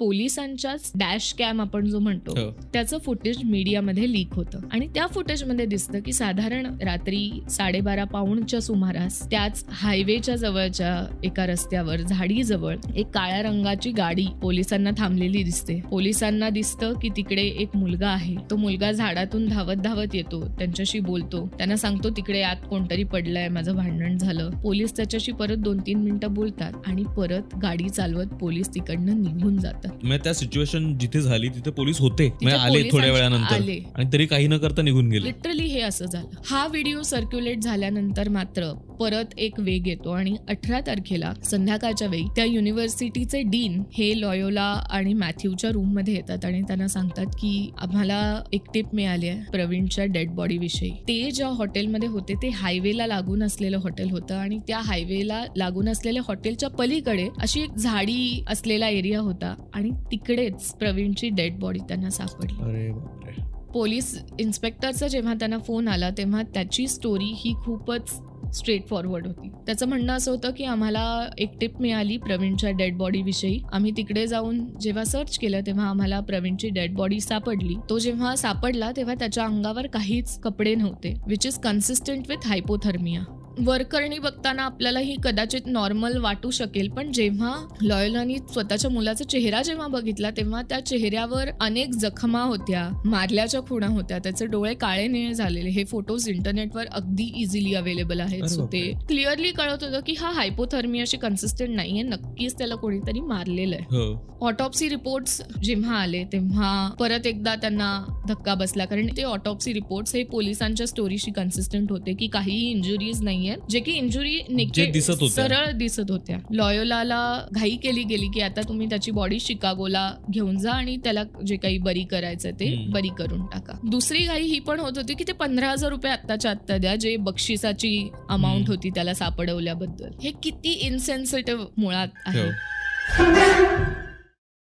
पोलिसांच्याच dash cam आपण जो म्हणतो हो. त्याचं फुटेज मीडियामध्ये लीक होतं. आणि त्या फुटेजमध्ये दिसतं की साधारण रात्री साडेबारा पाऊणच्या सुमारास त्याच हायवेच्या जवळच्या एका रस्त्यावर झाडीजवळ एक काळ्या रंगाची गाडी पोलिसांना थांबलेली दिसते. पोलिसांना दिसतं की तिकडे एक मुलगा आहे. तो मुलगा झाडातून धावत धावत येतो त्यांच्याशी बोलतो. त्यांना सांगतो तिकडे आत कोणतरी पडलंय माझं भांडण झालं. पोलीस त्याच्याशी परत दोन तीन मिनिटं बोलतात आणि परत गाडी चालवत पोलीस तिकडनं निघून जातात. म्हणजे त्या सिच्युएशन जिथे झाली तिथे पोलीस होते. म्हणजे आले थोड्या वेळानंतर. आले. आणि तरी काही न करता निघून गेले. लिटरली हे असं झालं. हा व्हिडिओ सर्क्युलेट झाल्यानंतर मात्र परत एक वेग येतो आणि अठरा तारखेला संध्याकाळच्या वेळी त्या युनिव्हर्सिटीचे डीन हे लॉयोला आणि मॅथ्यूच्या रूममध्ये येतात आणि त्यांना सांगतात की आम्हाला एक टिप मिळाली आहे प्रवीणच्या डेड बॉडी विषयी. ते ज्या हॉटेलमध्ये होते ते हायवेला लागून असलेलं हॉटेल होतं आणि त्या हायवेला लागून असलेल्या हॉटेलच्या पलीकडे अशी एक झाडी असलेला एरिया होता. आणि तिकडेच प्रवीणची डेड बॉडी त्यांना सापडली. अरे बापरे. पोलीस इन्स्पेक्टरचा जेव्हा त्यांना फोन आला तेव्हा त्याची स्टोरी ही खूपच स्ट्रेट फॉरवर्ड होती. त्याचं म्हणणं असं होतं की आम्हाला एक टिप मिळाली प्रवीणच्या डेड बॉडी विषयी. आम्ही तिकडे जाऊन जेव्हा सर्च केलं तेव्हा आम्हाला प्रवीणची डेड बॉडी सापडली. तो जेव्हा सापडला तेव्हा त्याच्या अंगावर काहीच कपडे नव्हते which is consistent with hypothermia वरकरणी बघताना आपल्याला ही कदाचित नॉर्मल वाटू शकेल. पण जेव्हा लॉयलानी स्वतःच्या मुलाचा चेहरा जेव्हा बघितला तेव्हा त्या चेहऱ्यावर अनेक जखमा होत्या मारल्याच्या खुणा होत्या. त्याचे डोळे काळे निळे झालेले. हे फोटोज इंटरनेटवर अगदी इझिली अवेलेबल आहेत. सो ते. क्लिअरली कळत होतं की हा हायपोथर्मियाशी कन्सिस्टंट नाहीये. नक्कीच त्याला कोणीतरी मारलेलं आहे. हो. ऑटोप्सी रिपोर्ट्स जेव्हा आले तेव्हा परत एकदा त्यांना धक्का बसला. कारण ते ऑटोप्सी रिपोर्ट्स हे पोलिसांच्या स्टोरीशी कन्सिस्टंट होते की काहीही इंजुरीज नाहीये जे की इंजुरी दिसत. सरळ दिसत होत्या. लॉयोलाला घाई केली गेली की आता तुम्ही त्याची बॉडी शिकागोला घेऊन जा आणि त्याला जे काही बरी करायचं ते. बरी करून टाका. दुसरी घाई ही पण होत होती की ते पंधरा हजार रुपये आत्ताच्या आत्ता द्या जे बक्षिसाची अमाऊंट. होती त्याला सापडवल्याबद्दल. हे किती इन्सेन्सिटिव्ह मुळात आहे. हो.